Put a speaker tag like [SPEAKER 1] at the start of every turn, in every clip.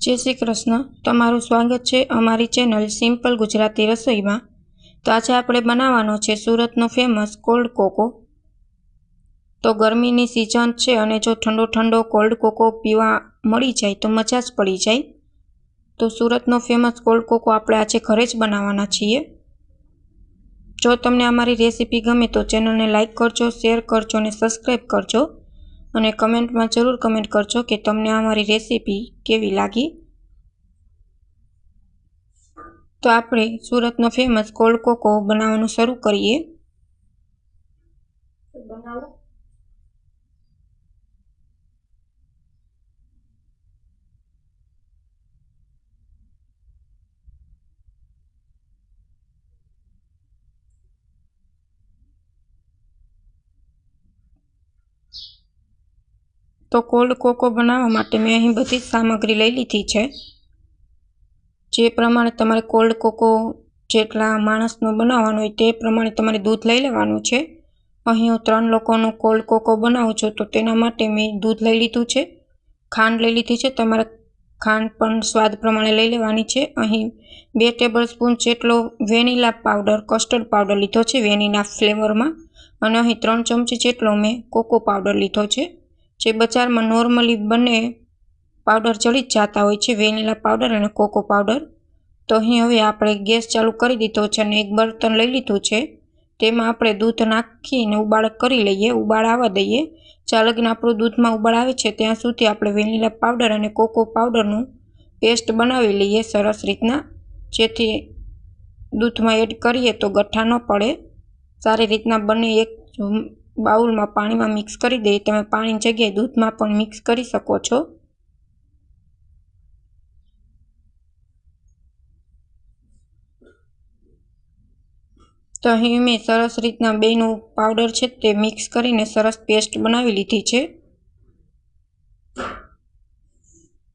[SPEAKER 1] જય શ્રી કૃષ્ણ. તમારું સ્વાગત છે અમારી ચેનલ સિમ્પલ ગુજરાતી રસોઈમાં. તો આજે આપણે બનાવવાનો છે સુરતનો ફેમસ કોલ્ડ કોકો તો ગરમીની સિઝન છે અને જો ઠંડો ઠંડો કોલ્ડ કોકો પીવા મળી જાય તો મજા જ પડી જાય. તો સુરતનો ફેમસ કોલ્ડ કોકો આપણે આજે ઘરે જ બનાવવાના છીએ. જો તમને અમારી રેસીપી ગમે તો ચેનલને લાઇક કરજો શેર કરજો અને સબસ્ક્રાઈબ કરજો. અને કમેન્ટમાં જરૂર કમેન્ટ કરજો કે તમને અમારી રેસીપી કેવી લાગી. તો આપણે સુરતનો ફેમસ કોલ્ડ કોકો બનાવવાનું શરૂ કરીએ. બનાવો. તો કોલ્ડ કોકો બનાવવા માટે મેં અહીં બધી સામગ્રી લઈ લીધી છે. જે પ્રમાણે તમારે કોલ્ડ કોકો જેટલા માણસનો બનાવવાનો હોય તે પ્રમાણે તમારે દૂધ લઈ લેવાનું છે. અહીં હું ત્રણ લોકોનો કોલ્ડ કોકો બનાવું છું તો તેના માટે મેં દૂધ લઈ લીધું છે. ખાંડ લઈ લીધી છે. તમારે ખાંડ પણ સ્વાદ પ્રમાણે લઈ લેવાની છે. અહીં બે ટેબલ સ્પૂન જેટલો વેનીલા પાવડર, કસ્ટર્ડ પાવડર લીધો છે વેનીલા ફ્લેવરમાં. અને અહીં ત્રણ ચમચી જેટલો મેં કોકો પાવડર લીધો છે. જે બજારમાં નોર્મલી બંને પાવડર ચડી જ જતા હોય છે વેનીલા પાવડર અને કોકો પાવડર તો અહીં હવે આપણે ગેસ ચાલુ કરી દીધો છે અને એક બર્તન લઈ લીધું છે. તેમાં આપણે દૂધ નાખીને ઉબાળ કરી લઈએ ઉબાળ આવવા દઈએ. જ્યાં લગ્ન આપણું દૂધમાં ઉબાળ આવે છે, ત્યાં સુધી આપણે વેનીલા પાવડર અને કોકો પાવડરનું પેસ્ટ બનાવી લઈએ સરસ રીતના. જેથી દૂધમાં એડ કરીએ તો ગઠ્ઠા ન પડે. સારી રીતના બંને એક બાઉલમાં પાણીમાં મિક્સ કરી દઈએ. તમે પાણી જગ્યાએ દૂધમાં પણ મિક્સ કરી શકો છો. તો અહીં મેં સરસ રીતના બેનું પાવડર છે તે મિક્સ કરીને સરસ પેસ્ટ બનાવી લીધી છે.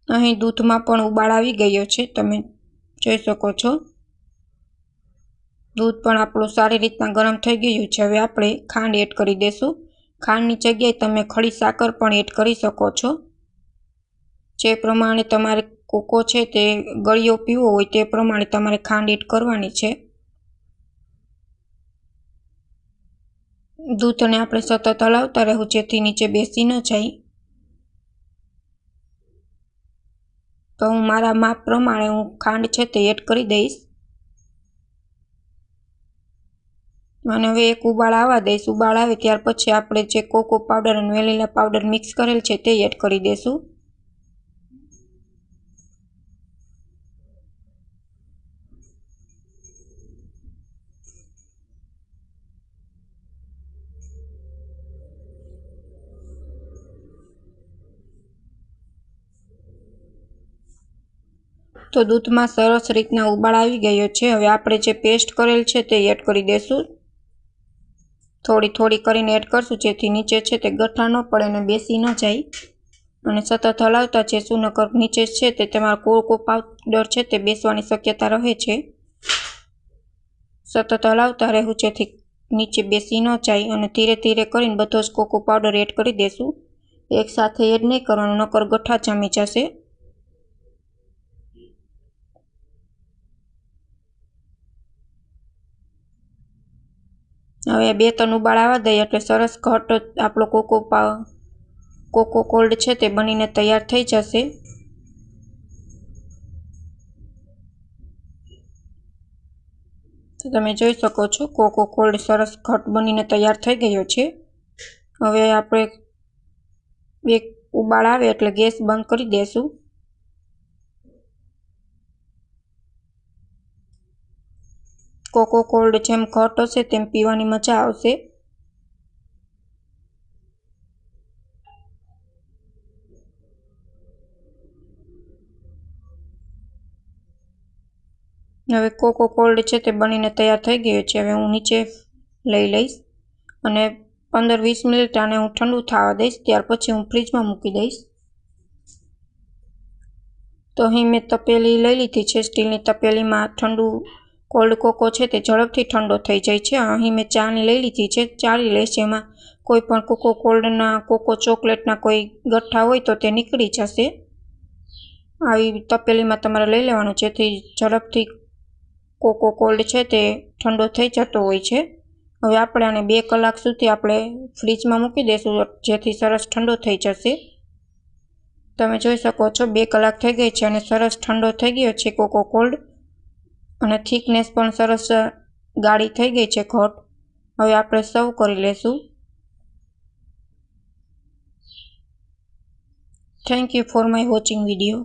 [SPEAKER 1] અહીં દૂધમાં પણ ઉબાળ આવી ગયો છે. તમે જોઈ શકો છો. દૂધ પણ આપણું સારી રીતના ગરમ થઈ ગયું છે. હવે આપણે ખાંડ એડ કરી દઈશું ખાંડની જગ્યાએ તમે ખડી સાકર પણ એડ કરી શકો છો. જે પ્રમાણે તમારે કોકો છે તે ગળિયો પીવો હોય તે પ્રમાણે તમારે ખાંડ એડ કરવાની છે. દૂધને આપણે સતત હલાવતા રહેવું જેથી નીચે બેસી ન જાય. તો હું મારા માપ પ્રમાણે હું ખાંડ છે તે એડ કરી દઈશ. અને હવે એક ઉબાળ આવવા દઈશ. ઉબાળ આવે ત્યાર પછી આપણે જે કોકો પાવડર અને વેલીલા પાવડર મિક્સ કરેલ છે તે એડ કરી દઈશું. તો દૂધમાં સરસ રીતના ઉબાળ આવી ગયો છે. હવે આપણે જે પેસ્ટ કરેલ છે તે એડ કરી દઈશું. થોડી થોડી કરીને એડ કરશું, જેથી નીચે છે તે ગઠ્ઠા ન પડે અને બેસી ન જાય. અને સતત હલાવતા જઈશું, નકર નીચે છે તે તમારા કોકો પાવડર છે તે બેસવાની શક્યતા રહે છે. સતત હલાવતા રહેવું, જેથી નીચે બેસી ન જાય અને ધીરે ધીરે કરીને બધો જ કોકો પાવડર એડ કરી દેશું. એકસાથે એડ નહીં કરવાનું, નકર ગઠ્ઠા જામી જશે. હવે બે ત્રણ ઉબાળ આવવા દઈએ એટલે સરસ ઘટ આપણો કોકો પાવ કોકો કોલ્ડ છે તે બનીને તૈયાર થઈ જશે. તો તમે જોઈ શકો છો કોકો કોલ્ડ સરસ ઘટ બનીને તૈયાર થઈ ગયો છે. હવે આપણે એક ઉબાળ આવે એટલે ગેસ બંધ કરી દેશું. કોકો કોલ્ડ જેમ ઘટ હશે તેમ પીવાની મજા આવશે. હવે કોકો કોલ્ડ છે તે બનીને તૈયાર થઈ ગયો છે. હવે હું નીચે લઈ લઈશ અને પંદર વીસ મિનિટ આને હું ઠંડુ થવા દઈશ. ત્યાર પછી હું ફ્રીજમાં મૂકી દઈશ. તો અહીં મેં તપેલી લઈ લીધી છે. સ્ટીલની તપેલીમાં ઠંડુ કોલ્ડ કોકો છે તે ઝડપથી ઠંડો થઈ જાય છે. અહીં મેં ચાની લઈ લીધી છે. ચાલી લઈશ જેમાં કોઈ પણ કોકો કોલ્ડના, કોકો ચોકલેટના કોઈ ગઠ્ઠા હોય તો તે નીકળી જશે. આવી તપેલીમાં તમારે લઈ લેવાનું. જેથી ઝડપથી કોકો કોલ્ડ છે તે ઠંડો થઈ જતો હોય છે. હવે આપણે આને બે કલાક સુધી આપણે ફ્રીજમાં મૂકી દઈશું જેથી સરસ ઠંડો થઈ જશે. તમે જોઈ શકો છો, બે કલાક થઈ ગઈ છે અને સરસ ઠંડો થઈ ગયો છે કોકો કોલ્ડ. અને થિકનેસ પણ સરસ ગાળી થઈ ગઈ છે ઘટ હવે આપણે સર્વ કરી લેશું. Thank you for my watching video